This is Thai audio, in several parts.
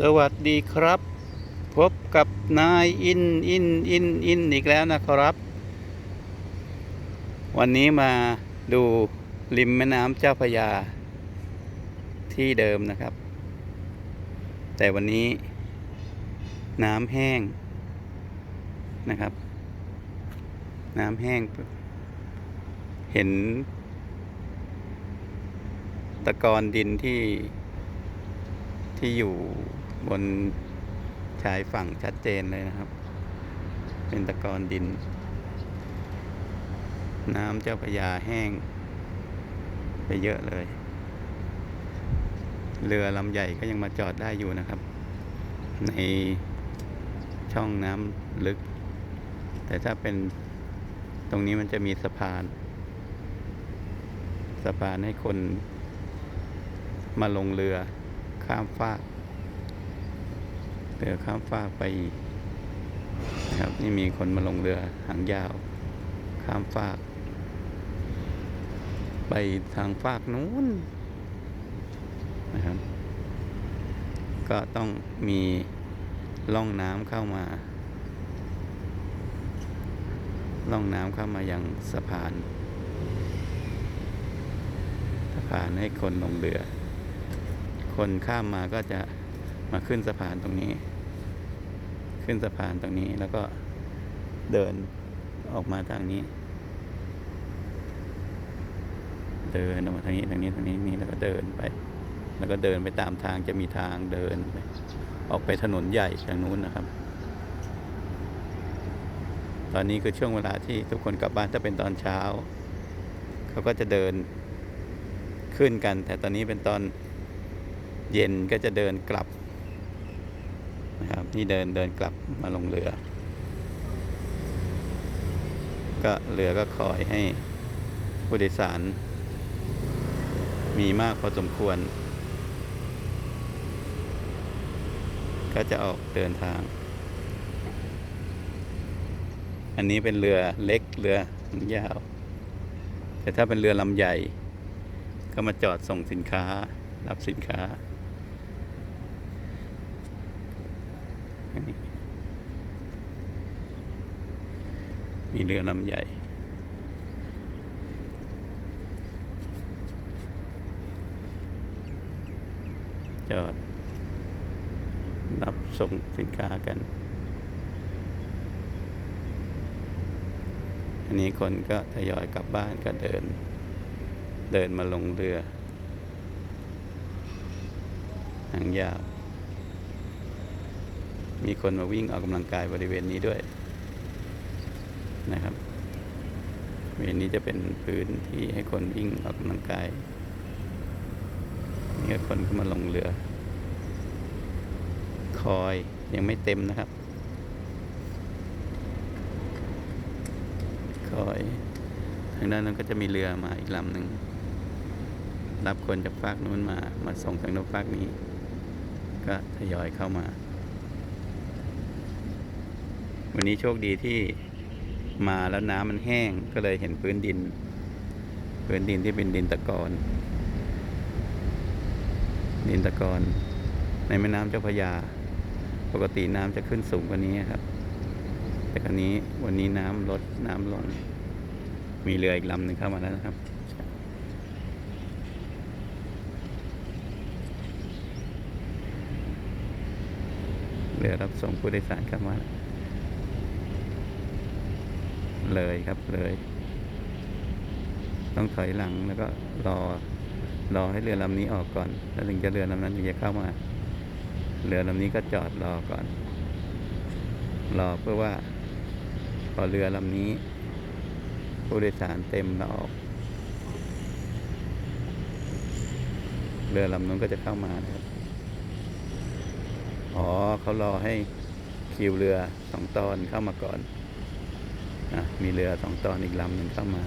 สวัสดีครับ พบกับนายอินอินอินอินอีกแล้วนะครับ วันนี้มาดูริมแม่น้ำเจ้าพยา ที่เดิมนะครับ แต่วันนี้ น้ำแห้งนะครับ น้ำแห้ง เห็น ตะกอนดินที่ที่อยู่ บนชายฝั่งชัดเจนเลยนะครับ เป็นตะกอนดิน น้ำเจ้าพยาแห้ง ไปเยอะเลย เรือลำใหญ่ก็ยังมาจอดได้อยู่นะครับ ในช่องน้ำลึก แต่ถ้าเป็นตรงนี้มันจะมีสะพาน สะพานให้คนมาลงเรือข้ามฟาก รือข้ามฟากไปนะครับนี่มีคนมาลงเรือหางยาว ข้ามฟาก ไปทางฟากนู้นนะครับ ก็ต้องมีล่องน้ำเข้ามาล่องน้ำเข้ามายังสะพาน สะพานให้คนลงเรือ คนข้ามมาก็จะมาขึ้นสะพานตรงนี้ ขึ้นสะพานตรงนี้แล้วก็เดินออกมาทางนี้ เดินออกมาทางนี้ทางนี้ทางนี้นี่แล้วก็เดินไป แล้วก็เดินไปตามทางจะมีทางเดินไปออกไปถนนใหญ่ทางนู้นนะครับ ตอนนี้คือช่วงเวลาที่ทุกคนกลับบ้านถ้าเป็นตอนเช้า เขาก็จะเดินขึ้นกัน แต่ตอนนี้เป็นตอนเย็นก็จะเดินกลับ นี่เดินเดินกลับมาลงเรือ ก็เรือก็คอยให้ผู้โดยสาร มีมากพอสมควร ก็จะออกเดินทาง อันนี้เป็นเรือเล็กเรือหางยาว แต่ถ้าเป็นเรือลำใหญ่ ก็มาจอดส่งสินค้า รับสินค้าอันนี้ มีเรือลำใหญ่ จอด รับส่งสินค้ากัน อันนี้คนก็ทยอยกลับบ้านก็เดิน เดินมาลงเรือหางยาว มีคนมาวิ่งออกกำลังกายบริเวณนี้ด้วย นะครับเวณนี้จะเป็นพื้นที่ให้คนวิ่งออกกำลังกายนี่คนก็มาลงเรือ คอยยังไม่เต็มนะครับ คอย ทางด้านนั้นก็จะมีเรือมาอีกลำหนึ่งรับคนจากภาคนู้นมา มาส่งทางโน้นภาคนี้ ก็ทยอยเข้ามา วันนี้โชคดีที่ มาแล้วน้ำมันแห้งก็เลยเห็นพื้นดิน พื้นดินที่เป็นดินตะกอนดินตะกอนในแม่น้ำเจ้าพระยา ปกติน้ำจะขึ้นสูงกว่านี้ครับ แต่คราวนี้วันนี้น้ำลดน้ำลง มีเรืออีกลำหนึ่งเข้ามาแล้วนะครับเรือรับส่งผู้โดยสารเข้ามา เลยครับเลย ต้องถอยหลังแล้วก็รอรอให้เรือลำนี้ออกก่อน แล้วถึงจะเรือลำนั้นถึงจะเข้ามา เรือลำนี้ก็จอดรอก่อน รอเพื่อว่า พอเรือลำนี้ ผู้โดยสารเต็มแล้วออก เรือลำนู้นก็จะเข้ามาครับอ๋อเขารอให้คิวเรือสองตอนเข้ามาก่อน อะมีเรือสองตอนอีกลำหนึ่งเข้ามา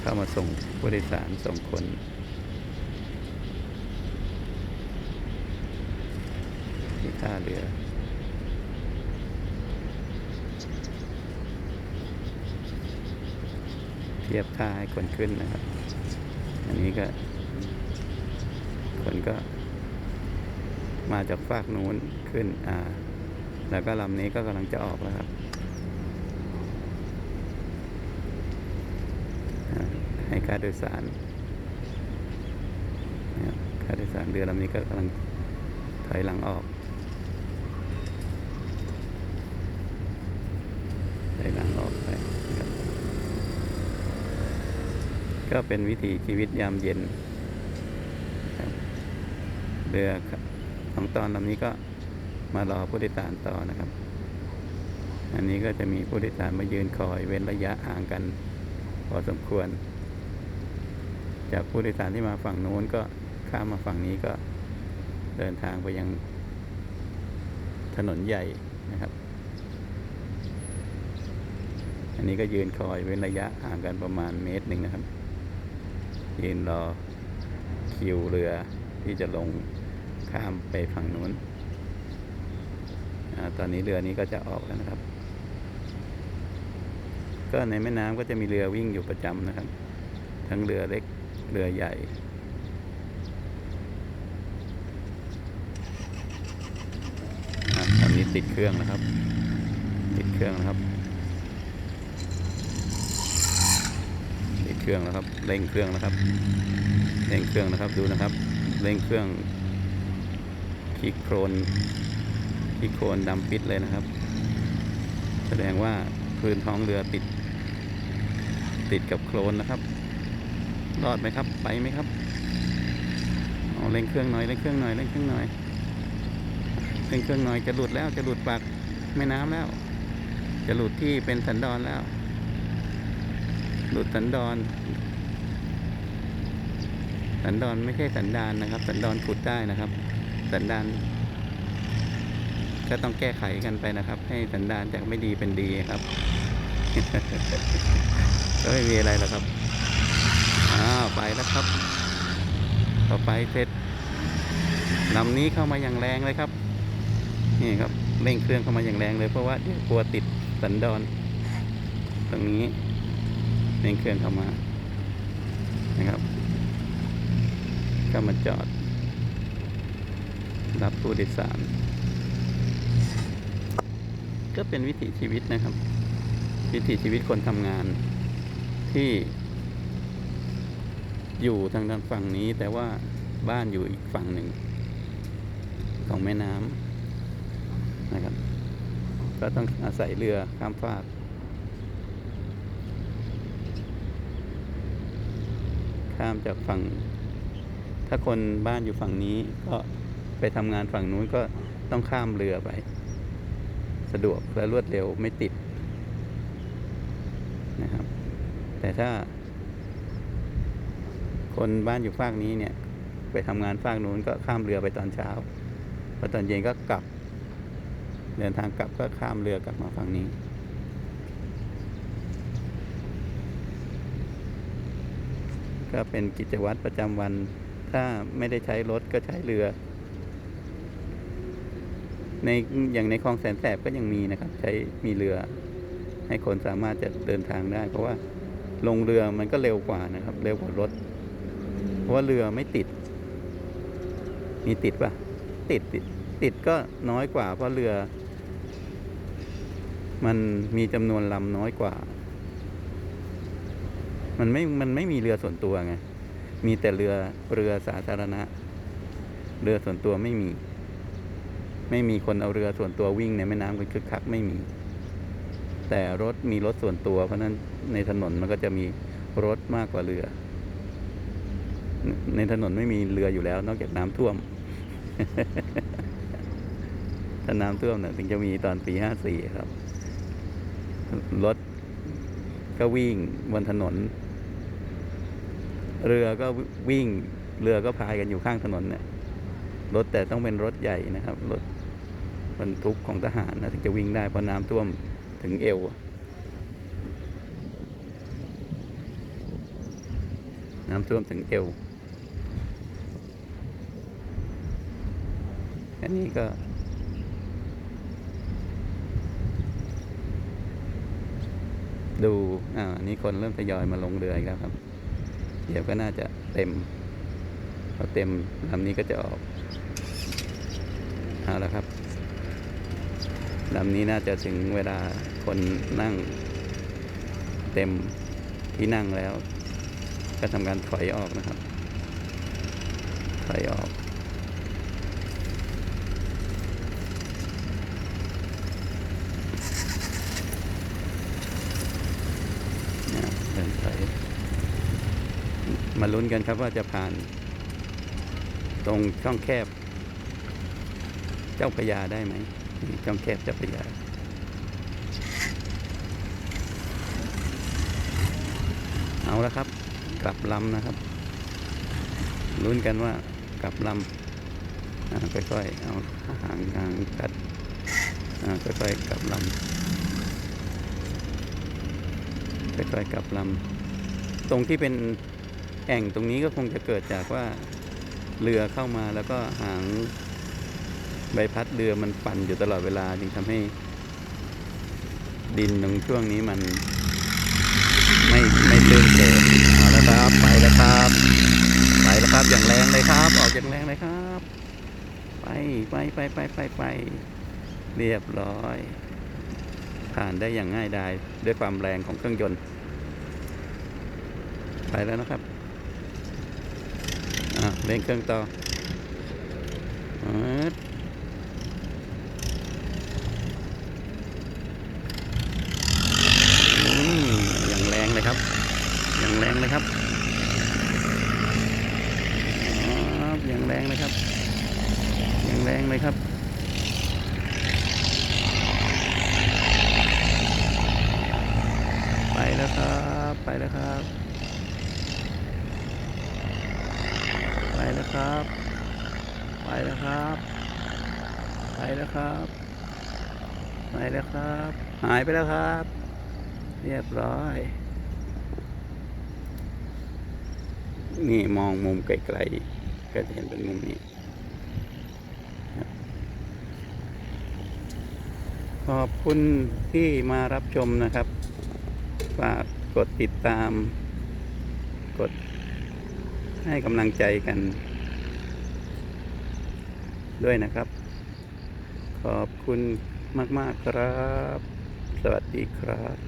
เข้ามาส่งผู้โดยสารส่งคนที่ท่าเรือเทียบท่าให้คนขึ้นนะครับ อันนี้ก็คคนก็มาจากฝากนู้นขึ้น อ่า แล้วก็ลำนี้ก็กำลังจะออกแล้วครับ ให้ค่าโดยสารนะครับค่าโดยสารเรือลำนี้ก็กำลังถอยหลังออกถอยหลังออกไปก็เป็นวิถีชีวิตยามเย็นเรือของตอนลำนี้ก็ มารอผู้โดยสารต่อนะครับ อันนี้ก็จะมีผู้โดยสารมายืนคอยเว้นระยะห่างกัน พอสมควร จากผู้โดยสารที่มาฝั่งโน้นก็ข้ามมาฝั่งนี้ก็เดินทางไปยังถนนใหญ่นะครับ อันนี้ก็ยืนคอยเว้นระยะห่างกันประมาณเมตรหนึ่งนะครับ ยืนรอคิวเรือที่จะลงข้ามไปฝั่งนู้น ตอนนี้เรือนี้ก็จะออกแล้วนะครับ ก็ในแม่น้ำก็จะมีเรือวิ่งอยู่ประจำนะครับ ทั้งเรือเล็กเรือใหญ่ตอนนี้ติดเครื่องนะครับ ติดเครื่องนะครับ ติดเครื่องแล้วครับ เร่งเครื่องนะครับ เร่งเครื่องนะครับ ดูนะครับ เร่งเครื่องคลิกโครน คลิโคนดำปิดเลยนะครับ แสดงว่าพื้นท้องเรือติด ติดกับโครนนะครับ รอดไหมครับ ไปไหมครับเอาเร่งเครื่องหน่อยเร่งเครื่องหน่อยเร่งเครื่องหน่อยเร่งเครื่องหน่อยจะหลุดแล้วจะหลุดปากแม่น้ำแล้ว จะหลุดที่เป็นสันดอนแล้ว หลุดสันดอน สันดอนไม่ใช่สันดานนะครับ สันดอนขุดได้นะครับ สันดาน ก็ต้องแก้ไขกันไปนะครับ ให้สันดานจากไม่ดีเป็นดีครับ ก็ไม่มีอะไรหรอกครับอ้าวไปแล้วครับ ต่อไปเสร็จลำนี้เข้ามาอย่างแรงเลยครับ นี่ครับเร่งเครื่องเข้ามาอย่างแรงเลย เพราะว่าเดี๋ยวกลัวติดสันดอน ตรงนี้เร่งเครื่องเข้ามานะครับ ก็มาจอด รับผู้โดยสาร ก็เป็นวิถีชีวิตนะครับ วิถีชีวิตคนทำงานที่อยู่ทางด้านฝั่งนี้ แต่ว่าบ้านอยู่อีกฝั่งหนึ่ง ของแม่น้ำนะครับ ก็ต้องอาศัยเรือข้ามฟากข้ามจากฝั่ง ถ้าคนบ้านอยู่ฝั่งนี้ก็ไปทำงานฝั่งนู้นก็ต้องข้ามเรือไป สะดวกและรวดเร็วไม่ติดนะครับ แต่ถ้า คนบ้านอยู่ฝากนี้เนี่ย ไปทำงานฝากนู้นก็ข้ามเรือไปตอนเช้าพอตอนเย็นก็กลับ เดินทางกลับก็ข้ามเรือกลับมาฝั่งนี้ก็เป็นกิจวัตรประจำวัน ถ้าไม่ได้ใช้รถก็ใช้เรือ ในอย่างในคลองแสนแสบก็ยังมีนะครับ ใช้มีเรือ ให้คนสามารถจะเดินทางได้ เพราะว่าลงเรือมันก็เร็วกว่านะครับ เร็วกว่ารถ เพราะว่าเรือไม่ติด มีติดปะติดติดติดก็น้อยกว่า เพราะเรือ มันมีจำนวนลำน้อยกว่า มันไม่ มันไม่มีเรือส่วนตัวไง มีแต่เรือเรือสาธารณะ เรือส่วนตัวไม่มี ไม่มีคนเอาเรือส่วนตัววิ่งในแม่น้ำกันคึกคักไม่มี แต่รถมีรถส่วนตัว เพราะฉะนั้นในถนนมันก็จะมีรถมากกว่าเรือ ในถนนไม่มีเรืออยู่แล้ว นอกจากน้ำท่วม ถ้าน้ำท่วมเนี่ยถึงจะมีตอนปีห้าสี่ครับ รถก็วิ่งบนถนน เรือก็วิ่งเรือก็พายกันอยู่ข้างถนนเนี่ยรถแต่ต้องเป็นรถใหญ่นะครับรถ บรรทุกของทหารนะถึงจะวิ่งได้เพราะน้ำท่วมถึงเอว น้ำท่วมถึงเอว อันนี้ก็ดู อ่านนี้คนเริ่มทยอยมาลงเรืออีกแล้วครับ เดี๋ยวก็น่าจะเต็มพอเต็มลำนี้ก็จะออก เอาละครับ ลำนี้น่าจะถึงเวลาคนนั่งเต็มที่นั่งแล้ว ก็ทำการถอยออกนะครับ ถอยออก เดินถอย มาลุ้นกันครับว่าจะผ่าน ตรงช่องแคบ เจ้าพระยาได้ไหม ช่องแคบจ้าพระหยาเอาแล้วครับ กลับลำนะครับลุ้นกันว่ากลับลำอ่าค่อยๆเอาหางหางกัดอ่าค่อยๆกลับลำค่อยๆกลับลำตรงที่เป็นแอ่งตรงนี้ก็คงจะเกิดจากว่าเรือเข้ามาแล้วก็หาง ใบพัดเรือมันปั่นอยู่ตลอดเวลาจึงทำให้ ดินตรงช่วงนี้มัน ไม่ไม่ตื้นเกินเอาแล้วครับ ไปแล้วครับ ไปแล้วครับอย่างแรงเลยครับ ออกอย่างแรงเลยครับ ไปไปไปไปไปไปเรียบร้อย ผ่านได้อย่างง่ายดายด้วยความแรงของเครื่องยนต์ ไปแล้วนะครับอะเร่งเครื่องต่อมอย่างแรงเลยครับ อย่างแรงเลยครับครับอย่างแรงเลยครับ อย่างแรงเลยครับไปแล้วครับไปแล้วครับ ไปแล้วครับ ไปแล้วครับ ไปแล้วครับไปแล้วครับ หายไปแล้วครับ เรียบร้อย นี่มองมุมไกลๆก็จะเห็นเป็นมุมนี้ขอบคุณที่มารับชมนะครับ ฝากกดติดตาม กดให้กำลังใจกัน ด้วยนะครับ ขอบคุณมาก ๆ ครับ สวัสดีครับ